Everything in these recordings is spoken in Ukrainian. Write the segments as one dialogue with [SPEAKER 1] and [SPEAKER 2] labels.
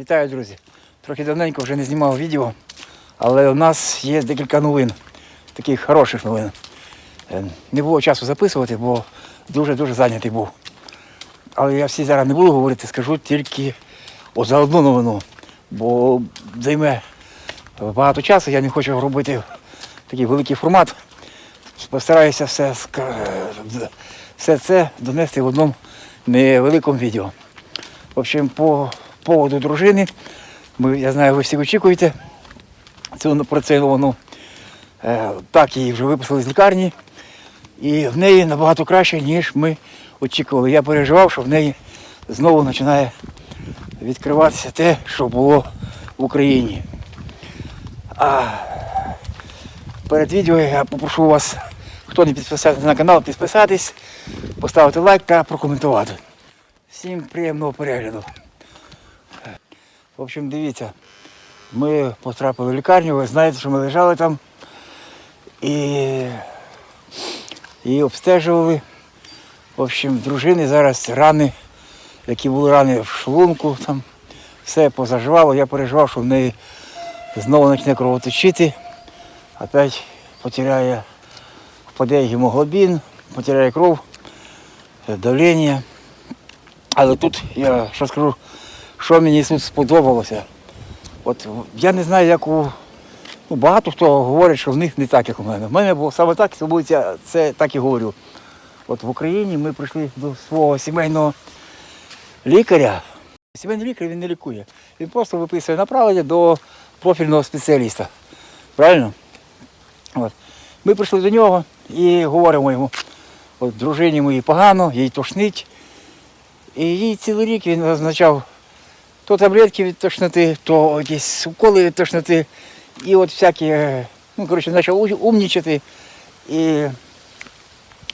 [SPEAKER 1] Вітаю, друзі. Трохи давненько вже не знімав відео, але у нас є декілька новин, таких хороших новин. Е, Не було часу записувати, бо дуже-дуже зайнятий був. Але я всі зараз не буду говорити, скажу тільки за одну новину, бо займе багато часу, я не хочу робити такий великий формат. Постараюся все, все це донести в одному невеликому відео. В общем, по поводу дружини, ми, я знаю, ви всі очікуєте цю, про новину. Е, так, її вже виписали з лікарні, і в неї набагато краще, ніж ми очікували. Я переживав, що в неї знову починає відкриватися те, що було в Україні. А перед відео я попрошу вас, хто не підписався на канал, підписатись, поставити лайк та прокоментувати. Всім приємного перегляду. В общем, дивіться, ми потрапили в лікарню, ви знаєте, що ми лежали там і, і обстежували. В общем, дружини зараз рани, які були рани в шлунку, там все позаживало. Я переживав, що в неї знову почне кровоточити, опять потеряє, впаде гемоглобін, потеряє кров, давлення. Але тут я що скажу, що мені тут сподобалося. От я не знаю, як у ну, багато хто говорить, що в них не так, як у мене. В мене було саме так, я це так і говорю. От в Україні ми прийшли до свого сімейного лікаря. Сімейний лікар він не лікує. Він просто виписує направлення до профільного спеціаліста. Правильно? От. Ми прийшли до нього і говоримо йому, от дружині моїй погано, їй тошнить. І їй цілий рік він назначав то таблетки від тошноти, то якісь уколи від тошноти. І от всякі, е, ну, коротше, почав умнічати. І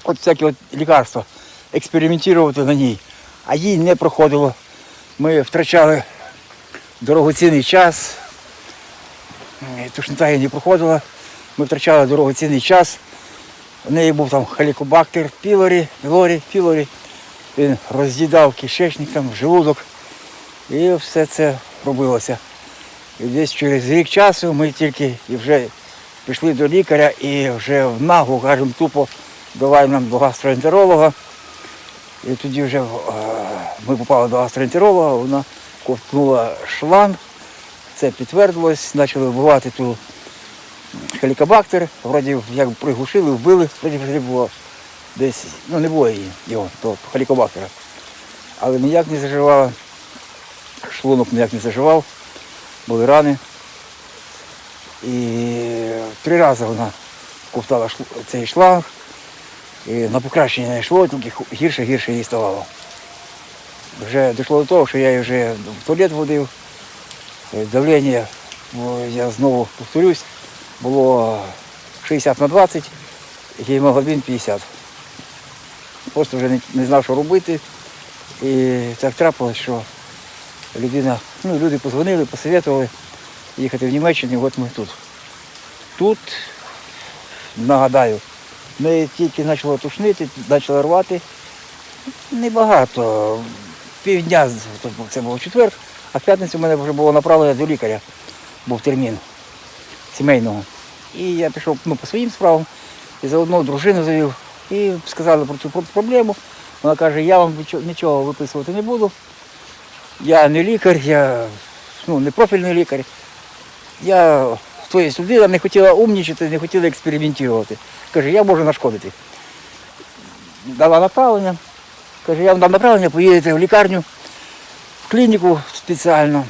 [SPEAKER 1] от всякі от лікарства експериментувати на ній. А їй не проходило. Ми втрачали дорогоцінний час. Е, Тошнота їй не проходила. Ми втрачали дорогоцінний час. У неї був там халікобактер пілорі, пілорі, пілорі. Він роз'їдав кишечник, там, желудок. І все це робилося. І десь через рік часу ми тільки і вже пішли до лікаря і вже в нагу, кажемо, тупо давай нам до гастроентеролога. І тоді вже е, ми попали до гастроентеролога, вона ковтнула шланг, це підтвердилось, почали вбивати ту хелікобактер, вроді як приглушили, вбили, вроді вже було десь, ну не було її, його, того халікобактера. Але ніяк не заживала, шлунок ніяк не заживав, були рани. І три рази вона ковтала цей шланг, і на покращення не йшло, тільки гірше, гірше їй ставало. Вже дійшло до того, що я її вже в туалет водив, е, давлення, я знову повторюсь, було 60 на 20, гемоглобін 50 просто вже не знав, що робити. І так трапилось, що людина, ну, люди позвонили, посоветували їхати в Німеччину, і от ми тут. Тут, нагадаю, ми тільки почали тушнити, почали рвати. Небагато. Півдня, це був четвер, а в п'ятницю в мене вже було направлення до лікаря, був термін сімейного. І я пішов ну, по своїм справам і заодно дружину завів. І сказали про цю проблему. Вона каже, я вам нічого виписувати не буду. Я не лікар, я ну, не профільний лікар. Я тобто, людина не хотіла умнічати, не хотіла експериментувати. Каже, я можу нашкодити. Дала направлення. Каже, я вам дам направлення, поїдете в лікарню, в клініку спеціально.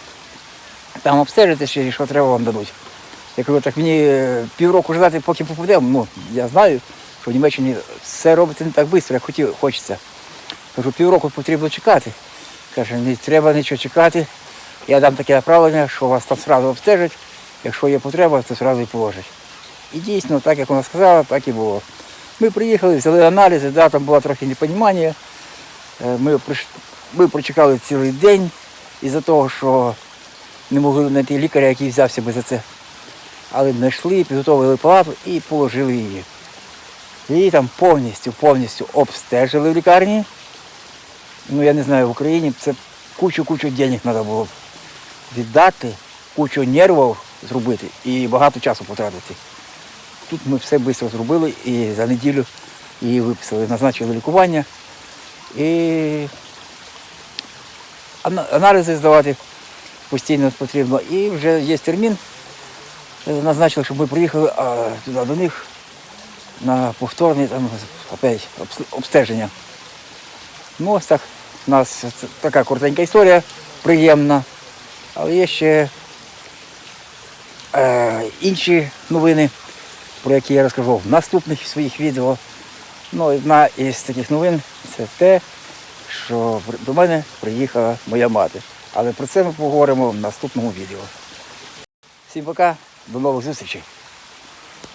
[SPEAKER 1] Там обстежите ще, що треба вам дадуть. Я кажу, так мені е, півроку ждати, поки попадемо. Ну, я знаю, що в Німеччині все робиться не так швидко, як хотів, хочеться. Кажу, півроку потрібно чекати. Каже, не треба нічого чекати. Я дам таке направлення, що вас там одразу обстежать. Якщо є потреба, то одразу і положать. І дійсно, так як вона сказала, так і було. Ми приїхали, взяли аналізи, да, там було трохи непонімання. Е, Ми, ми прочекали цілий день із-за того, що не могли знайти лікаря, який взявся би за це. Але знайшли, підготовили палату і положили її. Її там повністю, повністю обстежили в лікарні. Ну, я не знаю, в Україні це кучу-кучу денег треба було віддати, кучу нервів зробити і багато часу потратити. Тут ми все швидко зробили і за неділю її виписали, назначили лікування і аналізи здавати постійно потрібно. І вже є термін. Е, Назначили, щоб ми приїхали а, туди до них на повторне там, опять, обстеження. Ну, ось так. У нас така коротенька історія, приємна. Але є ще е, інші новини, про які я розкажу в наступних своїх відео. Ну, одна із таких новин це те, що до мене приїхала моя мати. Але про це ми поговоримо в наступному відео. Всім пока, до нових зустрічей.